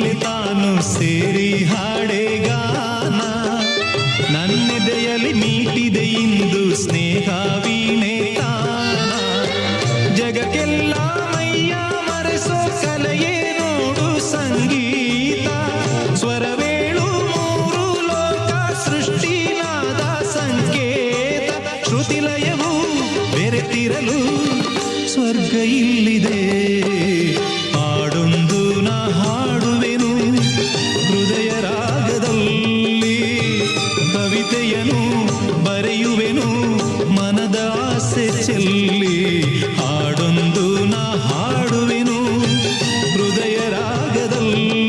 ಕೋಗಿಲೆ ತಾನು ಸೇರಿ ಹಾಡೆ ಗಾನ. ನನ್ನೆದೆಯಲ್ಲಿ ನೀಟಿದೆ ಇಂದು ಸ್ನೇಹ ವೀಣೆ ಜಗಕ್ಕೆಲ್ಲ ಮೈಯ ಮರೆಸೋ ಕಲೆಯೇ ನೋಡು ಸಂಗೀತ. ಸ್ವರವೇಳು ಮೂರು ಲೋಕ ಸೃಷ್ಟಿನಾದ ಸಂಕೇತ. ಶ್ರುತಿಲಯವು ಬೆರೆತಿರಲು ಸ್ವರ್ಗ ಇಲ್ಲಿದೆ. ಕವಿತೆಯನು ಬರೆಯುವೆನು. ಮನದ ಆಸೆ ಚೆಲ್ಲಿ